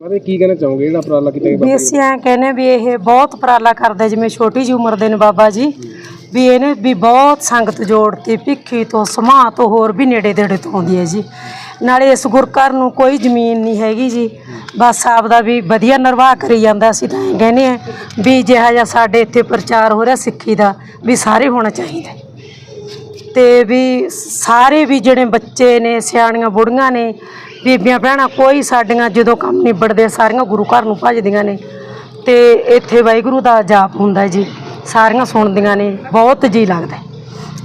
ਜੀ ਕੀ ਕਹਿਣਾ ਚਾਹੋਗੇ? ਜਿਹੜਾ ਉਪਰਾਲਾ ਕੀਤਾ ਗਿਆ ਵੀ ਜੀ? ਅਸੀਂ ਐਂ ਕਹਿੰਦੇ ਵੀ ਇਹ ਬਹੁਤ ਉਪਰਾਲਾ ਕਰਦੇ ਜਿਵੇਂ ਛੋਟੀ ਜਿਹੀ ਉਮਰ ਦੇ ਨੇ ਬਾਬਾ ਜੀ। ਵੀ ਇਹਨੇ ਵੀ ਬਹੁਤ ਸੰਗਤ ਜੋੜਤੀ ਭਿੱਖੀ ਤੋਂ ਸਮਾਹ ਤੋਂ ਹੋਰ ਵੀ ਨੇੜੇ ਤੇੜੇ ਤੋਂ ਆਉਂਦੀ ਹੈ ਜੀ। ਨਾਲੇ ਇਸ ਗੁਰਘਰ ਨੂੰ ਕੋਈ ਜ਼ਮੀਨ ਨਹੀਂ ਹੈਗੀ ਜੀ। ਬਸ ਆਪਦਾ ਵੀ ਵਧੀਆ ਨਿਰਵਾਹ ਕਰੀ ਜਾਂਦਾ ਅਸੀਂ ਤਾਂ ਐਂ ਕਹਿੰਦੇ ਆ ਵੀ ਜਿਹੜਾ ਜਿਹਾ ਸਾਡੇ ਇੱਥੇ ਪ੍ਰਚਾਰ ਹੋ ਰਿਹਾ ਸਿੱਖੀ ਦਾ ਵੀ ਸਾਰੇ ਹੋਣਾ ਚਾਹੀਦਾ। ਤੇ ਵੀ ਸਾਰੇ ਵੀ ਜਿਹੜੇ ਬੱਚੇ ਨੇ ਸਿਆਣੀਆਂ ਬੁੜੀਆਂ ਨੇ ਬੀਬੀਆਂ ਭੈਣਾਂ ਕੋਈ ਸਾਡੀਆਂ ਜਦੋਂ ਕੰਮ ਨਿਬੜਦੇ ਸਾਰੀਆਂ ਗੁਰੂ ਘਰ ਨੂੰ ਭੱਜਦੀਆਂ ਨੇ। ਤੇ ਇੱਥੇ ਵਾਹਿਗੁਰੂ ਦਾ ਜਾਪ ਹੁੰਦਾ ਜੀ ਸਾਰੀਆਂ ਸੁਣਦੀਆਂ ਨੇ ਬਹੁਤ ਜੀ ਲੱਗਦਾ।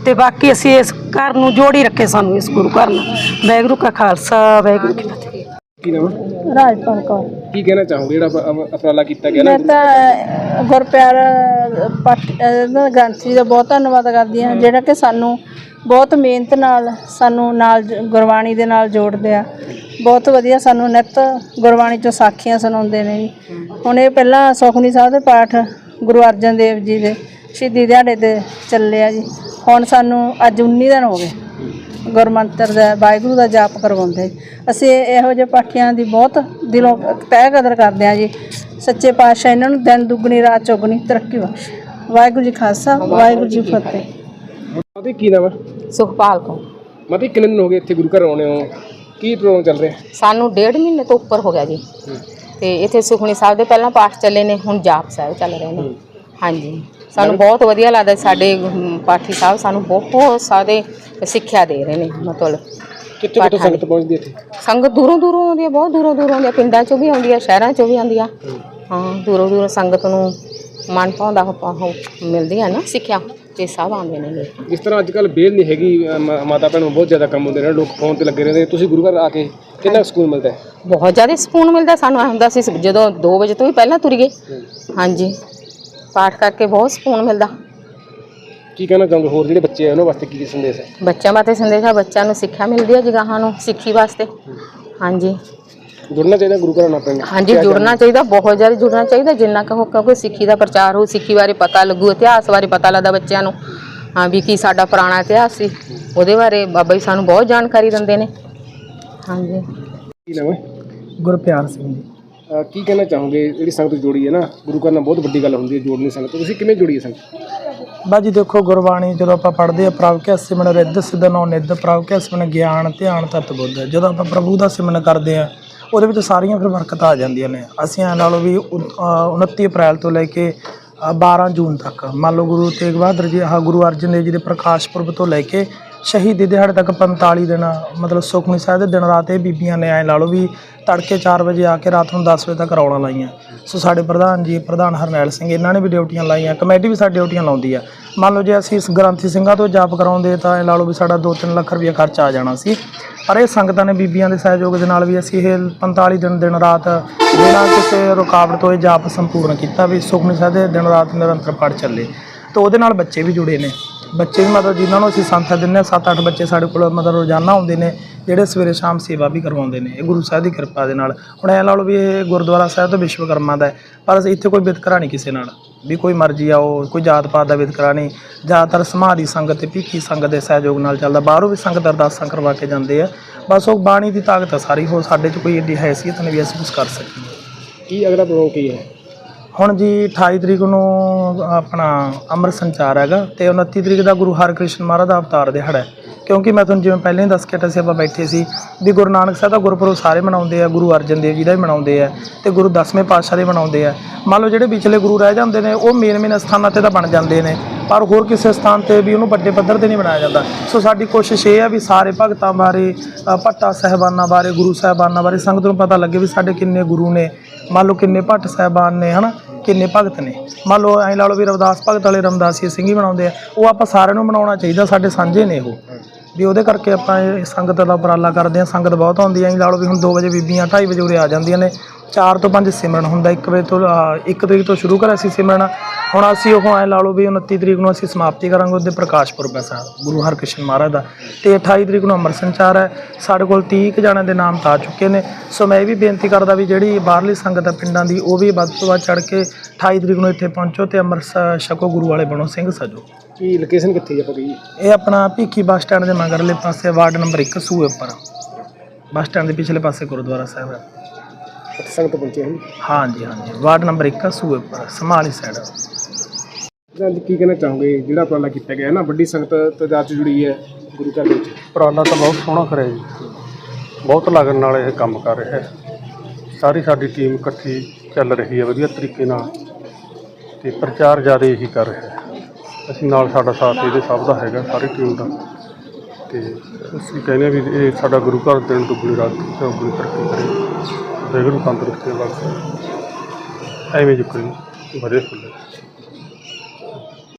ਤੇ ਬਾਕੀ ਅਸੀਂ ਇਸ ਘਰ ਨੂੰ ਜੋੜੀ ਰੱਖੇ ਸਾਨੂੰ ਇਸ ਗੁਰੂ ਘਰ ਨਾਲ ਵਾਹਿਗੁਰੂ ਕਾ ਖਾਲਸਾ ਵਾਹਿਗੁਰੂ ਕੀ ਫਤਿਹ। ਕੀ ਨਾਮ? ਹੈ? ਰਾਜਪਾਲ ਕੌਰ। ਕੀ ਕਹਿਣਾ ਚਾਹੋਗੇ? ਜਿਹੜਾ ਉਪਰਾਲਾ ਕੀਤਾ ਗਿਆ ਮੈਂ ਤਾਂ ਗੁਰਪਿਆਰ ਪਟ ਅਹ ਗ੍ਰੰਥੀ ਦਾ ਬਹੁਤ ਧੰਨਵਾਦ ਕਰਦੀ ਹਾਂ। ਜਿਹੜਾ ਕਿ ਸਾਨੂੰ ਬਹੁਤ ਮਿਹਨਤ ਨਾਲ ਸਾਨੂੰ ਨਾਲ ਗੁਰਬਾਣੀ ਦੇ ਨਾਲ ਜੋੜਦੇ ਆ। ਬਹੁਤ ਵਧੀਆ ਸਾਨੂੰ ਨਿੱਤ ਗੁਰਬਾਣੀ ਚੋਂ ਸਾਖੀਆਂ ਸੁਣਾਉਂਦੇ ਨੇ ਜੀ। ਹੁਣ ਇਹ ਪਹਿਲਾਂ ਸੁਖਮਨੀ ਸਾਹਿਬ ਦੇ ਪਾਠ ਗੁਰੂ ਅਰਜਨ ਦੇਵ ਜੀ ਦੇ ਸ਼ਹੀਦੀ ਦਿਹਾੜੇ ਤੇ ਚੱਲੇ ਆ ਜੀ। ਹੁਣ ਸਾਨੂੰ ਅੱਜ 19 ਦਿਨ ਹੋ ਗਏ ਗੁਰਮੰਤਰ ਦਾ, ਵਾਹਿਗੁਰੂ ਦਾ ਜਾਪ ਕਰਵਾਉਂਦੇ। ਅਸੀਂ ਇਹੋ ਜਿਹੇ ਪਾਠੀਆਂ ਦੀ ਬਹੁਤ ਦਿਲੋਂ ਤਹਿ ਕਦਰ ਕਰਦੇ ਹਾਂ ਜੀ। ਸੱਚੇ ਪਾਤਸ਼ਾਹ ਇਹਨਾਂ ਨੂੰ ਦਿਨ ਦੁੱਗਣੀ, ਰਾਤ ਚੌਗਣੀ ਤਰੱਕੀ ਬਖਸ਼ੇ। ਵਾਹਿਗੁਰੂ ਜੀ ਖਾਲਸਾ, ਵਾਹਿਗੁਰੂ ਜੀ ਫਤਿਹ। ਮਾਤਾ ਕੀ ਨਾਮ ਹੈ? ਸੁਖਪਾਲ ਕੋ ਮਾਤਾ ਕਿੰਨੇ ਦਿਨ ਹੋ ਗਏ ਇੱਥੇ ਗੁਰੂ ਘਰ ਆਉਣੇ ਹੋ ਕੀ ਪ੍ਰੋਗਰਾਮ ਚੱਲ ਰਿਹਾ? ਸਾਨੂੰ ਡੇਢ ਮਹੀਨੇ ਤੋਂ ਉੱਪਰ ਹੋ ਗਿਆ ਜੀ। ਤੇ ਇੱਥੇ ਸੁਖਣੀ ਸਾਹਿਬ ਦੇ ਪਹਿਲਾਂ ਪਾਠ ਚੱਲੇ ਨੇ ਹੁਣ ਜਾਪ ਸਾਹਿਬ ਚੱਲ ਰਹੇ ਨੇ। ਹਾਂਜੀ। ਸਾਨੂੰ ਬਹੁਤ ਵਧੀਆ ਲੱਗਦਾ ਸਾਡੇ ਪਾਠੀ ਸਾਹਿਬ ਸਾਨੂੰ ਬਹੁਤ ਸਾਰੇ ਸਿੱਖਿਆ ਦੇ ਰਹੇ ਨੇ ਮਤਲਬ। ਕਿੱਥੇ ਕਿੱਥੇ ਸੰਗਤ ਪਹੁੰਚਦੀ ਹੈ ਇੱਥੇ? ਸੰਗਤ ਦੂਰੋਂ ਦੂਰੋਂ ਆਉਂਦੀ ਹੈ ਬਹੁਤ ਦੂਰੋਂ ਦੂਰੋਂ ਆਉਂਦੀ ਹੈ ਪਿੰਡਾਂ ਚੋਂ ਵੀ ਆਉਂਦੀ ਹੈ ਸ਼ਹਿਰਾਂ ਚੋਂ ਵੀ ਆਉਂਦੀ ਆ। ਹਾਂ। ਦੂਰੋਂ ਦੂਰੋਂ ਸੰਗਤ ਨੂੰ ਮਨ ਉਹ ਮਿਲਦੀ ਹੈ ਨਾ ਸਿੱਖਿਆ। ਤੇ ਸਭ ਆਉਂਦੇ ਨੇ ਜਿਸ ਤਰ੍ਹਾਂ ਅੱਜ ਕੱਲ ਬੇਲ ਨਹੀਂ ਹੈਗੀ ਮ- ਮਾਤਾ ਭੈਣ ਨੂੰ ਬਹੁਤ ਜ਼ਿਆਦਾ ਕੰਮ ਹੁੰਦੇ ਨੇ ਲੋਕ ਫੋਨ ਤੇ ਲੱਗੇ ਰਹਿੰਦੇ ਨੇ। ਤੁਸੀਂ ਗੁਰੂ ਘਰ ਆ ਕੇ ਕਿੰਨਾ ਕੁ ਸਕੂਨ ਮਿਲਦਾ ਹੈ? ਬਹੁਤ ਜ਼ਿਆਦਾ ਸਕੂਨ ਮਿਲਦਾ ਸਾਨੂੰ ਐਂ ਹੁੰਦਾ ਸੀ ਜਦੋਂ 2 ਵਜੇ ਤੋਂ ਵੀ ਪਹਿਲਾਂ ਤੁਰ ਗਏ। ਹਾਂਜੀ। ਪਾਠ ਕਰਕੇ ਬਹੁਤ ਸਕੂਨ ਮਿਲਦਾ। ਕੀ ਕਹਿਣਾ ਚਾਹੋਗੇ? ਹੋਰ ਜਿਹੜੇ ਬੱਚੇ ਆ ਉਹਨਾਂ ਵਾਸਤੇ ਕੀ ਕੀ ਸੰਦੇਸ਼ ਹੈ? ਬੱਚਿਆਂ ਵਾਸਤੇ ਸੰਦੇਸ਼ ਆ ਬੱਚਿਆਂ ਨੂੰ ਸਿੱਖਿਆ ਮਿਲਦੀ ਹੈ ਜਗਾਹਾਂ ਨੂੰ ਸਿੱਖੀ ਵਾਸਤੇ। ਹਾਂਜੀ। ਜੁੜਨਾ ਚਾਹੀਦਾ ਗੁਰੂ ਘਰ ਨਾਲ ਪਿੰਡ ਹਾਂਜੀ ਜੁੜਨਾ ਚਾਹੀਦਾ ਬਹੁਤ ਜ਼ਿਆਦਾ ਜੁੜਨਾ ਚਾਹੀਦਾ। ਜਿੰਨਾ ਕਹੋ ਕਿਉਂਕਿ ਸਿੱਖੀ ਦਾ ਪ੍ਰਚਾਰ ਹੋ ਸਿੱਖੀ ਬਾਰੇ ਪਤਾ ਲੱਗੂ ਇਤਿਹਾਸ ਬਾਰੇ ਪਤਾ ਲੱਗਦਾ ਬੱਚਿਆਂ ਨੂੰ। ਹਾਂ ਵੀ ਕੀ ਸਾਡਾ ਪੁਰਾਣਾ ਇਤਿਹਾਸ ਸੀ। ਉਹਦੇ ਬਾਰੇ ਬਾਬਾ ਜੀ ਸਾਨੂੰ ਬਹੁਤ ਜਾਣਕਾਰੀ ਦਿੰਦੇ ਨੇ। ਹਾਂਜੀ। ਕੀ ਨਾਮ ਹੈ? ਗੁਰਪਿਆਰ ਸਿੰਘ ਜੀ। ਕੀ ਕਹਿਣਾ ਚਾਹੋਗੇ? ਜਿਹੜੀ ਸੰਗਤ ਜੋੜੀ ਹੈ ਨਾ ਗੁਰੂ ਘਰ ਨਾਲ ਬਹੁਤ ਵੱਡੀ ਗੱਲ ਹੁੰਦੀ ਹੈ ਜੋੜਨੀ ਸੰਗਤ। ਤੁਸੀਂ ਕਿਵੇਂ ਜੋੜੀ ਹੈ ਸੰਗਤ? ਬਾਜੀ ਦੇਖੋ ਗੁਰਬਾਣੀ ਜਦੋਂ ਆਪਾਂ ਪੜ੍ਹਦੇ ਆ ਪ੍ਰਭ ਕੇ ਸਿਮਰਨ ਰਿੱਧ ਸਿਦਨੋ ਨਿੱਧ ਪ੍ਰਭ ਕੇ ਸਿਮਰਨ ਗਿਆਨ ਧਿਆਨ ਤਤ ਬੁੱਧ। ਜਦੋਂ ਆਪਾਂ ਪ੍ਰਭੂ ਦਾ ਸਿਮਰਨ ਕਰਦੇ ਆ ਉਹਦੇ ਵਿੱਚ ਸਾਰੀਆਂ ਫਿਰ ਬਰਕਤਾਂ ਆ ਜਾਂਦੀਆਂ ਨੇ। ਅਸੀਂ ਐਂ ਲਾ ਲਓ ਵੀ ਉ- ਅ, 29 ਅਪ੍ਰੈਲ ਤੋਂ ਲੈ ਕੇ ਅ, 12 ਜੂਨ ਤੱਕ ਮੰਨ ਲਓ ਗੁਰੂ ਤੇਗ ਬਹਾਦਰ ਜੀ ਆਹ ਗੁਰੂ ਅਰਜਨ ਦੇਵ ਜੀ ਦੇ ਪ੍ਰਕਾਸ਼ ਪੁਰਬ ਤੋਂ ਲੈ ਕੇ ਸ਼ਹੀਦੀ ਦਿਹਾੜੇ ਤੱਕ 45 ਦਿਨ ਮਤਲਬ ਸੁਖਮਨੀ ਸਾਹਿਬ ਦੇ ਦਿਨ ਰਾਤ ਇਹ ਬੀਬੀਆਂ ਨੇ ਐਂ ਲਾ ਲਓ ਵੀ ਤੜਕੇ 4 ਵਜੇ ਆ ਕੇ ਰਾਤ ਨੂੰ 10 ਵਜੇ ਤੱਕ ਰੌਲਾ ਲਾਈਆਂ। ਸੋ ਸਾਡੇ ਪ੍ਰਧਾਨ ਜੀ ਪ੍ਰਧਾਨ ਹਰਨੈਲ ਸਿੰਘ ਇਹਨਾਂ ਨੇ ਵੀ ਡਿਊਟੀਆਂ ਲਾਈਆਂ ਕਮੇਟੀ ਵੀ ਸਾਡੀ ਡਿਊਟੀਆਂ ਲਾਉਂਦੀ ਆ। ਮੰਨ ਲਓ ਜੇ ਅਸੀਂ ਇਸ ਗ੍ਰੰਥੀ ਸਿੰਘਾਂ ਤੋਂ ਜਾਪ ਕਰਾਉਂਦੇ ਤਾਂ ਇਹ ਲਾ ਲਓ ਵੀ ਸਾਡਾ 2-3 ਲੱਖ ਰੁਪਏ ਖਰਚ ਆ ਜਾਣਾ ਸੀ। ਪਰ ਇਹ ਸੰਗਤਾਂ ਨੇ ਬੀਬੀਆਂ ਦੇ ਸਹਿਯੋਗ ਦੇ ਨਾਲ ਵੀ ਅਸੀਂ ਇਹ 45 ਦਿਨ ਦਿਨ ਰਾਤ ਬਿਨਾਂ ਕਿਸੇ ਰੁਕਾਵਟ ਤੋਂ ਇਹ ਜਾਪ ਸੰਪੂਰਨ ਕੀਤਾ ਵੀ ਸੁਖਮਨੀ ਸਾਹਿਬ ਦੇ ਦਿਨ ਰਾਤ ਨਿਰੰਤਰ ਪੜ ਚੱਲੇ। ਤਾਂ ਉਹਦੇ ਨਾਲ ਬੱਚੇ ਵੀ ਜੁੜੇ ਨੇ। ਬੱਚੇ ਵੀ ਮਤਲਬ ਜਿਨ੍ਹਾਂ ਨੂੰ ਅਸੀਂ ਸੰਥਾ ਦਿੰਦੇ ਹਾਂ 7-8 ਬੱਚੇ ਸਾਡੇ ਕੋਲ ਮਤਲਬ ਰੋਜ਼ਾਨਾ ਆਉਂਦੇ ਨੇ, ਜਿਹੜੇ ਸਵੇਰੇ ਸ਼ਾਮ ਸੇਵਾ ਵੀ ਕਰਵਾਉਂਦੇ ਨੇ, ਇਹ ਗੁਰੂ ਸਾਹਿਬ ਦੀ ਕਿਰਪਾ ਦੇ ਨਾਲ। ਹੁਣ ਐ ਲਾ ਲਓ ਵੀ ਇਹ ਗੁਰਦੁਆਰਾ ਸਾਹਿਬ ਤੋਂ ਵਿਸ਼ਵਕਰਮਾ ਦਾ ਹੈ, ਪਰ ਇੱਥੇ ਕੋਈ ਵਿਤਕਰਾ ਨਹੀਂ ਕਿਸੇ ਨਾਲ। ਵੀ ਕੋਈ ਮਰਜ਼ੀ ਆਓ, ਕੋਈ ਜਾਤ ਪਾਤ ਦਾ ਵਿਤਕਰਾ ਨਹੀਂ। ਜ਼ਿਆਦਾਤਰ ਸਮਾਧੀ ਸੰਗਤ ਤੇ ਭੀਖੀ ਸੰਗਤ ਦੇ ਸਹਿਯੋਗ ਨਾਲ ਚੱਲਦਾ, ਬਾਹਰੋਂ ਵੀ ਸੰਗਤ ਅਰਦਾਸਾਂ ਕਰਵਾ ਕੇ ਜਾਂਦੇ ਆ। ਬਸ ਉਹ ਬਾਣੀ ਦੀ ਤਾਕਤ ਆ ਸਾਰੀ ਹੋ ਸਾਡੇ 'ਚ ਕੋਈ ਏਡੀ ਹੈਸੀਅਤ ਨਹੀਂ ਵੀ ਅਸੀਂ ਕੁਝ ਕਰ ਸਕੀਏ। ਕੀ ਅਗਲਾ ਪ੍ਰੋਗਰਾਮ ਕੀ ਹੈ? ਹੁਣ ਜੀ 28 ਤਰੀਕ ਨੂੰ ਆਪਣਾ ਅੰਮ੍ਰਿਤ ਸੰਚਾਰ ਹੈਗਾ ਤੇ 29 ਤਰੀਕ ਦਾ ਗੁਰੂ ਹਰਕ੍ਰਿਸ਼ਨ ਮਹਾਰਾਜ ਦਾ ਅਵਤਾਰ ਦਿਹਾੜਾ ਹੈ। ਕਿਉਂਕਿ ਮੈਂ ਤੁਹਾਨੂੰ ਜਿਵੇਂ ਪਹਿਲਾਂ ਹੀ ਦੱਸ ਕੇ ਹਟਿਆ ਸੀ, ਆਪਾਂ ਬੈਠੇ ਸੀ ਵੀ ਗੁਰੂ ਨਾਨਕ ਸਾਹਿਬ ਦਾ ਗੁਰਪੁਰਬ ਸਾਰੇ ਮਨਾਉਂਦੇ ਆ, ਗੁਰੂ ਅਰਜਨ ਦੇਵ ਜੀ ਦਾ ਵੀ ਮਨਾਉਂਦੇ ਆ ਤੇ ਗੁਰੂ ਦਸਵੇਂ ਪਾਤਸ਼ਾਹ ਦੇ ਮਨਾਉਂਦੇ ਆ। ਮੰਨ ਲਓ ਜਿਹੜੇ ਵਿਚਲੇ ਗੁਰੂ ਰਹਿ ਜਾਂਦੇ ਨੇ, ਉਹ ਮੇਨ ਮੇਨ ਸਥਾਨਾਂ ਤੇ ਤਾਂ ਬਣ ਜਾਂਦੇ ਨੇ, ਪਰ ਹੋਰ ਕਿਸੇ ਸਥਾਨ ਤੇ ਵੀ ਉਹਨੂੰ ਵੱਡੇ ਪੱਧਰ ਤੇ ਨਹੀਂ ਬਣਾਇਆ ਜਾਂਦਾ। ਸੋ ਸਾਡੀ ਕੋਸ਼ਿਸ਼ ਇਹ ਆ ਵੀ ਸਾਰੇ ਭਗਤਾਂ ਬਾਰੇ ਭੱਟਾ ਸਹਿਬਾਨਾਂ ਬਾਰੇ, ਗੁਰੂ ਸਾਹਿਬਾਨਾਂ ਬਾਰੇ ਸੰਗਤ ਨੂੰ ਪਤਾ ਲੱਗੇ ਵੀ ਸਾਡੇ ਕਿੰਨੇ ਗੁਰੂ ਨੇ। ਮੰਨ ਲਓ ਕਿੰਨੇ ਭੱਟ ਸਾਹਿਬਾਨ ਨੇ, ਹਨਾ? ਕਿੰਨੇ ਭਗਤ ਨੇ। ਮੰਨ ਲਓ ਐਂ ਲਾ ਲਓ ਵੀ ਰਵਿਦਾਸ ਭਗਤ ਵਾਲੇ ਰਮਦਾਸੀ ਸਿੰਘ ਹੀ ਬਣਾਉਂਦੇ ਆ। ਉਹ ਆਪਾਂ ਸਾਰਿਆਂ ਨੂੰ ਬਣਾਉਣਾ ਚਾਹੀਦਾ, ਸਾਡੇ ਸਾਂਝੇ ਨੇ ਉਹ। ਵੀ ਉਹਦੇ ਕਰਕੇ ਆਪਾਂ ਇਹ ਸੰਗਤ ਦਾ ਉਪਰਾਲਾ ਕਰਦੇ ਹਾਂ। ਸੰਗਤ ਬਹੁਤ ਆਉਂਦੀ ਐਂ ਲਾ ਲਓ ਵੀ ਹੁਣ 2 ਵਜੇ ਬੀਬੀਆਂ 2:30 ਵਜੇ ਉਰੇ ਆ ਜਾਂਦੀਆਂ ਨੇ। 4 ਤੋਂ 5 ਸਿਮਰਨ ਹੁੰਦਾ। 1 ਵਜੇ ਤੋਂ 1 ਤਰੀਕ ਤੋਂ ਸ਼ੁਰੂ ਕਰਿਆ ਸੀ ਸਿਮਰਨ। ਹੁਣ ਅਸੀਂ ਉਹ ਐਂ ਲਾ ਲਓ ਵੀ 29 ਤਰੀਕ ਨੂੰ ਅਸੀਂ ਸਮਾਪਤੀ ਕਰਾਂਗੇ ਉਹਦੇ ਪ੍ਰਕਾਸ਼ ਪੁਰਬ ਸਾਹਿਬ ਗੁਰੂ ਹਰਕ੍ਰਿਸ਼ਨ ਮਹਾਰਾਜ ਦਾ। ਤੇ 28 ਤਰੀਕ ਨੂੰ ਅੰਮ੍ਰਿਤ ਸੰਚਾਰ ਹੈ। ਸਾਡੇ ਕੋਲ 30 ਕੁ ਜਣਿਆਂ ਦੇ ਨਾਮ ਤਾਂ ਆ ਚੁੱਕੇ ਨੇ। ਸੋ ਮੈਂ ਇਹ ਵੀ ਬੇਨਤੀ ਕਰਦਾ ਵੀ ਜਿਹੜੀ ਬਾਹਰਲੀ ਸੰਗਤ ਹੈ ਪਿੰਡਾਂ ਦੀ, ਉਹ ਵੀ ਵੱਧ ਤੋਂ ਵੱਧ ਚੜ ਕੇ 28 ਤਰੀਕ ਨੂੰ ਇੱਥੇ ਪਹੁੰਚੋ ਤੇ ਅੰਮ੍ਰਿਤ ਛਕੋ ਗੁਰੂ ਵਾਲੇ ਬਣੋ, ਸਿੰਘ ਸਜੋ। ਕੀ ਲੋਕੇਸ਼ਨ ਕਿੱਥੇ ਹੈ ਆਪਾਂ ਕਹੀਏ ਇਹ ਆਪਣਾ ਭੀਖੀ ਬੱਸ ਸਟੈਂਡ ਦੇ ਮਗਰਲੇ ਪਾਸੇ ਵਾਰਡ ਨੰਬਰ 1 ਸੂਏ ਉੱਪਰ। ਬੱਸ ਸਟੈਂਡ ਦੇ ਪਿਛਲੇ ਪਾਸੇ ਗੁਰਦੁਆਰਾ ਸਾਹਿਬ ਹੈ ਸੰਗਤ ਪਹੁੰਚੀ ਹੈ ਹਾਂਜੀ ਹਾਂਜੀ। ਵਾਰਡ ਨੰਬਰ 1 ਸੂਏ ਪਰ ਸਮਾਲੀ ਸਾਈਡ ਜੀ ਕੀ ਕਹਿਣਾ ਚਾਹੋਗੇ? ਜਿਹੜਾ ਉਪਰਾਲਾ ਕੀਤਾ ਗਿਆ ਹੈ ਨਾ ਵੱਡੀ ਸੰਗਤ ਤਦਾਦ 'ਚ ਜੁੜੀ ਹੈ ਗੁਰੂ ਘਰ ਦੇ ਵਿੱਚ। ਉਪਰਾਲਾ ਤਾਂ ਬਹੁਤ ਸੋਹਣਾ ਕਰਿਆ ਜੀ। ਬਹੁਤ ਲਗਨ ਨਾਲ ਇਹ ਕੰਮ ਕਰ ਰਿਹਾ ਹੈ। ਸਾਰੀ ਸਾਡੀ ਟੀਮ ਇਕੱਠੀ ਚੱਲ ਰਹੀ ਹੈ ਵਧੀਆ ਤਰੀਕੇ ਨਾਲ। ਤੇ ਪ੍ਰਚਾਰ ਜ਼ਿਆਦਾ ਇਹੀ ਕਰ ਰਿਹਾ ਹੈ। ਅਸੀਂ ਨਾਲ ਸਾਡਾ ਸਾਥ ਇਹਦੇ ਸਭ ਦਾ ਹੈਗਾ, ਸਾਰੇ ਟੀਮ ਦਾ। ਤੇ ਅਸੀਂ ਕਹਿੰਦੇ ਹਾਂ ਵੀ ਇਹ ਸਾਡਾ ਗੁਰੂ ਘਰ ਦਿਨ ਦੁੱਗਣੀ ਰਾਤ ਚੌਗੁਣੀ ਤਰੱਕੀ ਕਰੇ ਵਾਹਿਗੁਰੂ ਤੰਦਰੁਸਤੀ ਬਖਸ਼ੇ ਐਵੇਂ ਜੁਕਰੀ ਵਧੀਆ ਫੁੱਲੇ